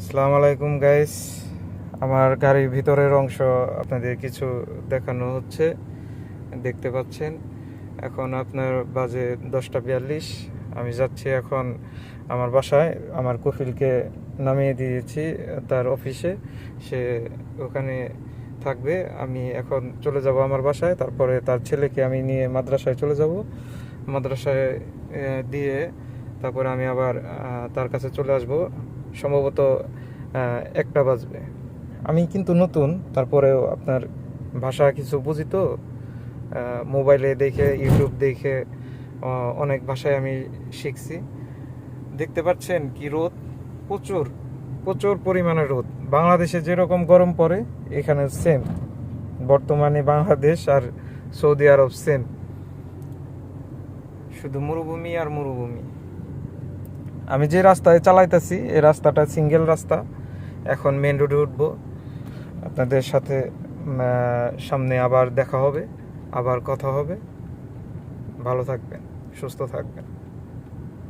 আসসালামু আলাইকুম গাইস আমার গাড়ির ভিতরের অংশ আপনাদের কিছু দেখানো হচ্ছে। দেখতে পাচ্ছেন, এখন আপনার বাজে দশটা বিয়াল্লিশ। আমি যাচ্ছি এখন আমার বাসায়। আমার কফিলকে নামিয়ে দিয়েছি তার অফিসে। সে ওখানে থাকবে। আমি এখন চলে যাব আমার বাসায়। তারপরে তার ছেলেকে আমি নিয়ে মাদ্রাসায় চলে যাব। মাদ্রাসায় দিয়ে তারপরে আমি আবার তার কাছে চলে আসব। সম্ভবত একটা বাজবে। আমি কিন্তু নতুন, তারপরেও আপনার ভাষা কিছু বুঝি তো মোবাইলে দেখে, ইউটিউব দেখে অনেক ভাষায় আমি শিখছি। দেখতে পাচ্ছেন কি রোদ? প্রচুর প্রচুর পরিমাণে রোদ। বাংলাদেশে যেরকম গরম পড়ে, এখানে সেম বর্তমানে বাংলাদেশ আর সৌদি আরব সেম শুধু মরুভূমি আর মরুভূমি। আমি যে রাস্তায় চালাইতেছি, এই রাস্তাটা সিঙ্গেল রাস্তা। এখন মেন রোডে উঠবো। আপনাদের সাথে সামনে আবার দেখা হবে, আবার কথা হবে। ভালো থাকবেন, সুস্থ থাকবেন।